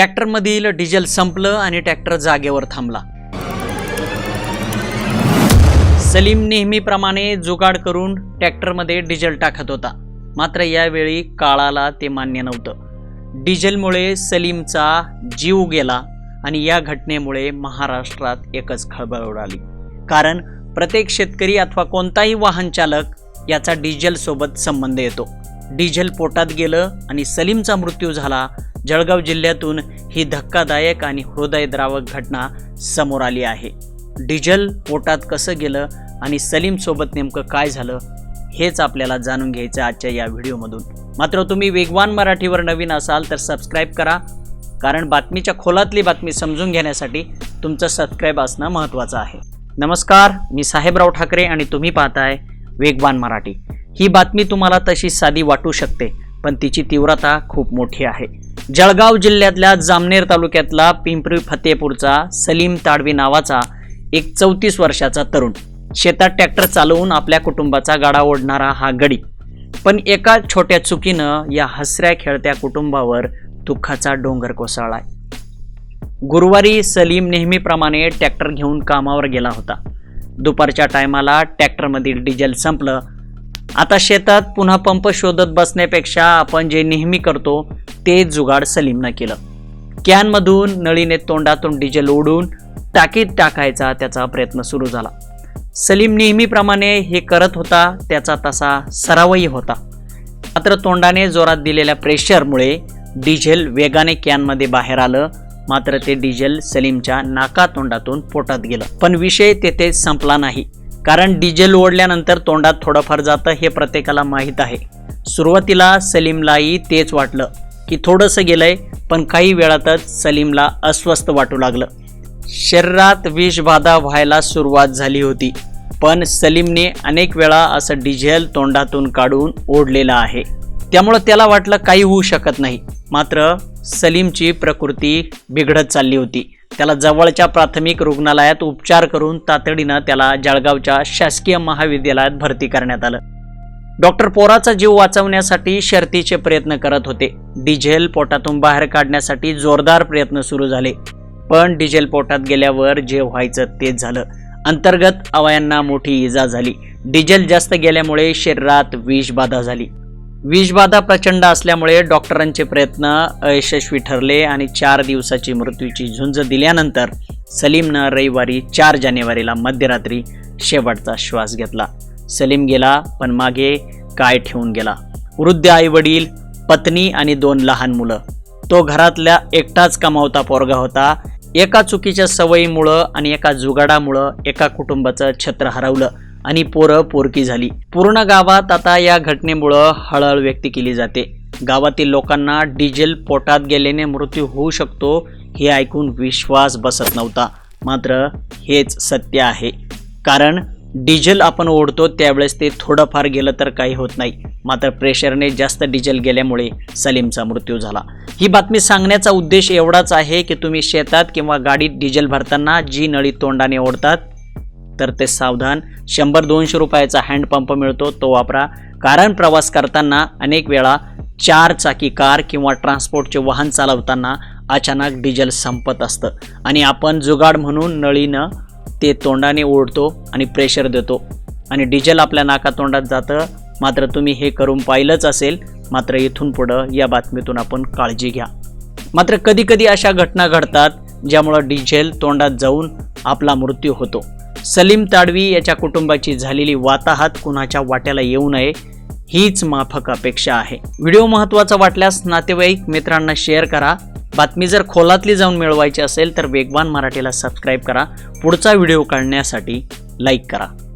ट्रॅक्टरमधील diesel संपलं आणि tractor जागेवर थांबला. सलीम नेहमीप्रमाणे जुगाड करून ट्रॅक्टरमध्ये डिझेल टाकत होता. मात्र यावेळी काळाला ते मान्य नव्हतं. डिझेलमुळे सलीमचा जीव गेला आणि या घटनेमुळे महाराष्ट्रात एकच खळबळ उडाली. कारण प्रत्येक शेतकरी अथवा कोणताही वाहन चालक याचा डिझेल सोबत संबंध येतो. डिझेल पोटात गेलं आणि सलीमचा मृत्यू झाला जळगाव जिल्ह्यातून ही धक्कादायक आणि हृदयद्रावक घटना समोर आली आहे. डिझेल पोटात कसं गेलं आणि सलीमसोबत नेमकं काय झालं हेच आपल्याला जाणून घ्यायचं आजच्या या व्हिडिओमधून. मात्र तुम्ही वेगवान मराठीवर नवीन असाल तर सबस्क्राईब करा कारण बातमीच्या खोलातली बातमी समजून घेण्यासाठी तुमचं सबस्क्राईब असणं महत्त्वाचं आहे. नमस्कार मी साहेबराव ठाकरे आणि तुम्ही पाहताय वेगवान मराठी. ही बातमी तुम्हाला तशी साधी वाटू शकते पण तिची तीव्रता खूप मोठी आहे. जळगाव जिल्ह्यातल्या जामनेर तालुक्यातला पिंपरी फतेपूरचा सलीम ताडवी नावाचा एक चौतीस वर्षाचा तरुण. शेतात ट्रॅक्टर चालवून आपल्या कुटुंबाचा गाडा ओढणारा हा गडी. पण एका छोट्या चुकीनं या हसऱ्या खेळत्या कुटुंबावर दुःखाचा डोंगर कोसळलाय. गुरुवारी सलीम नेहमीप्रमाणे ट्रॅक्टर घेऊन कामावर गेला होता. दुपारच्या टायमाला ट्रॅक्टरमधील डिझेल संपलं आता शेतात पुन्हा पंप शोधत बसण्यापेक्षा आपण जे नेहमी करतो ते जुगाड सलीमनं केलं. कॅनमधून नळीने तोंडातून डिझेल ओढून टाकीत टाकायचा त्याचा प्रयत्न सुरू झाला. सलीम नेहमीप्रमाणे हे करत होता त्याचा तसा सरावही होता. मात्र तोंडाने जोरात दिलेल्या प्रेशरमुळे डिझेल वेगाने कॅनमध्ये बाहेर आलं मात्र ते डिझेल सलीमच्या नाकातोंडातून पोटात गेलं. पण विषय तेथे संपला नाही. कारण डिझेल ओढल्यानंतर तोंडात थोडंफार जातं हे प्रत्येकाला माहीत आहे. सुरुवातीला सलीमलाही तेच वाटलं की थोडंसं गेलंय पण काही वेळातच सलीमला अस्वस्थ वाटू लागलं. शरीरात विषबाधा व्हायला सुरुवात झाली होती पण सलीमने अनेक वेळा असं डिझेल तोंडातून काढून ओढलेलं आहे. त्यामुळं त्याला वाटलं काही होऊ शकत नाही मात्र सलीमची प्रकृती बिघडत चालली होती. त्याला जवळच्या प्राथमिक रुग्णालयात उपचार करून तातडीनं त्याला जळगावच्या शासकीय महाविद्यालयात भरती करण्यात आलं. डॉक्टर पोराचा जीव वाचवण्यासाठी शर्तीचे प्रयत्न करत होते. डिझेल पोटातून बाहेर काढण्यासाठी जोरदार प्रयत्न सुरू झाले. पण डिझेल पोटात गेल्यावर जे व्हायचं तेच झालं. अंतर्गत अवयांना मोठी इजा झाली. डिझेल जास्त गेल्यामुळे शरीरात विषबाधा झाली. विषबाधा प्रचंड असल्यामुळे डॉक्टरांचे प्रयत्न अयशस्वी ठरले आणि चार दिवसाची मृत्यूची झुंज दिल्यानंतर सलीमनं रविवारी चार जानेवारीला मध्यरात्री शेवटचा श्वास घेतला. सलीम गेला पण मागे काय ठेवून गेला? वृद्ध आईवडील पत्नी आणि दोन लहान मुलं. तो घरातल्या एकटाच कमावता पोरगा होता. एका चुकीच्या सवयीमुळं आणि एका जुगाडामुळं एका कुटुंबाचं छत्र हरवलं. आणि पोरं पोरकी झाली. पूर्ण गावात आता या घटनेमुळं हळहळ व्यक्त केली जाते. गावातील लोकांना डिझेल पोटात गेल्याने मृत्यू होऊ शकतो हे ऐकून विश्वास बसत नव्हता. मात्र हेच सत्य आहे. कारण डिझेल आपण ओढतो त्यावेळेस ते थोडंफार गेलं तर काही होत नाही. मात्र प्रेशरने जास्त डिझेल गेल्यामुळे सलीमचा मृत्यू झाला. ही बातमी सांगण्याचा उद्देश एवढाच आहे की तुम्ही शेतात किंवा गाडीत डिझेल भरताना जी नळी तोंडाने ओढतात तर ते सावधान. शंभर दोनशे रुपयाचा हँडपंप मिळतो तो वापरा. कारण प्रवास करताना अनेक वेळा चार चाकी कार किंवा ट्रान्सपोर्टचे वाहन चालवताना अचानक डिझेल संपत असतं. आणि आपण जुगाड म्हणून नळीनं ते तोंडाने ओढतो आणि प्रेशर देतो. आणि डिझेल आपल्या नाकातोंडात जातं. मात्र तुम्ही हे करून पाहिलंच असेल मात्र इथून पुढं या बातमीतून आपण काळजी घ्या. मात्र कधीकधी अशा घटना घडतात ज्यामुळं डिझेल तोंडात जाऊन आपला मृत्यू होतो. सलीम ताडवी याच्या कुटुंबाची झालेली वाताहात कुणाच्या वाट्याला येऊ नये हीच माफक अपेक्षा आहे. व्हिडिओ महत्त्वाचा वाटल्यास नातेवाईक मित्रांना शेअर करा. बातमी जर खोलातली जाऊन मिळवायची असेल तर वेगवान मराठीला सबस्क्राईब करा. पुढचा व्हिडिओ काढण्यासाठी लाईक करा.